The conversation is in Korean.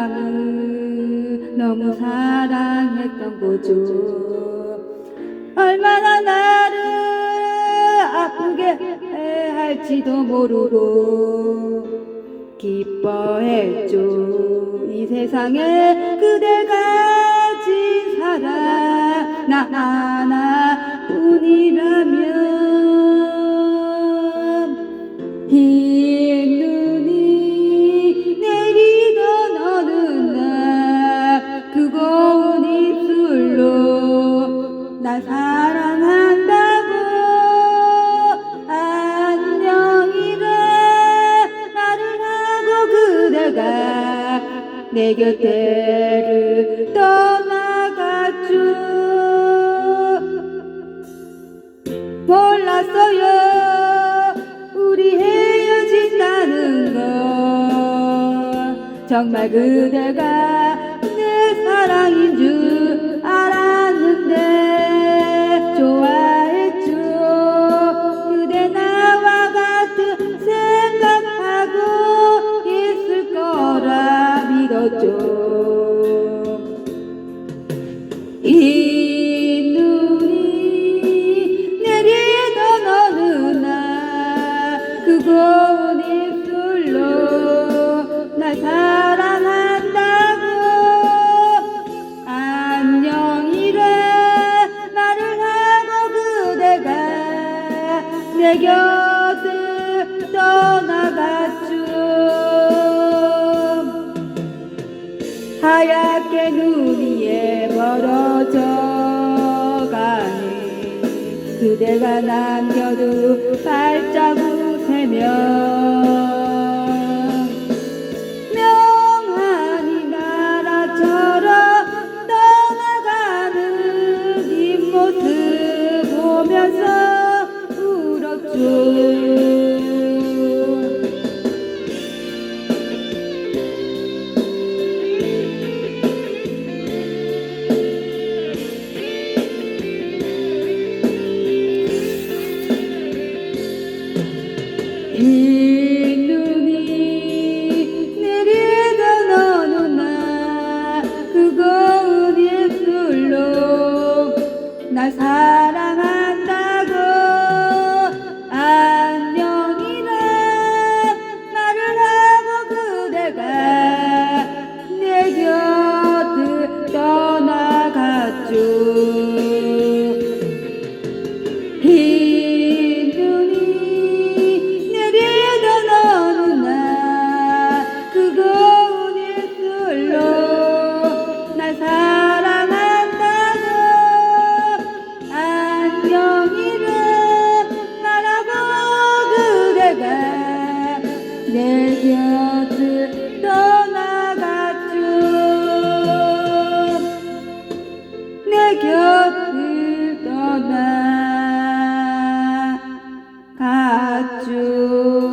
사랑은 너무 사랑했던 거죠 얼마나 나를 아프게 할지도 모르고 기뻐했죠 이 세상에 그대 가 진 사랑 나 내 곁에를 떠나갔죠 몰랐어요. 우리 헤어진다는 걸 정말 그대가 이 눈이 내리던 어느 날 그 고운 입술로 날 사랑한다고 안녕이래 말을 하고 그대가 내 곁을 떠나갔죠. 하얗게 눈 위에 멀어 그대가 남겨둔 눈이 내리던 어느 날그 고운 입술로 날 사랑 곁을 떠나갔죠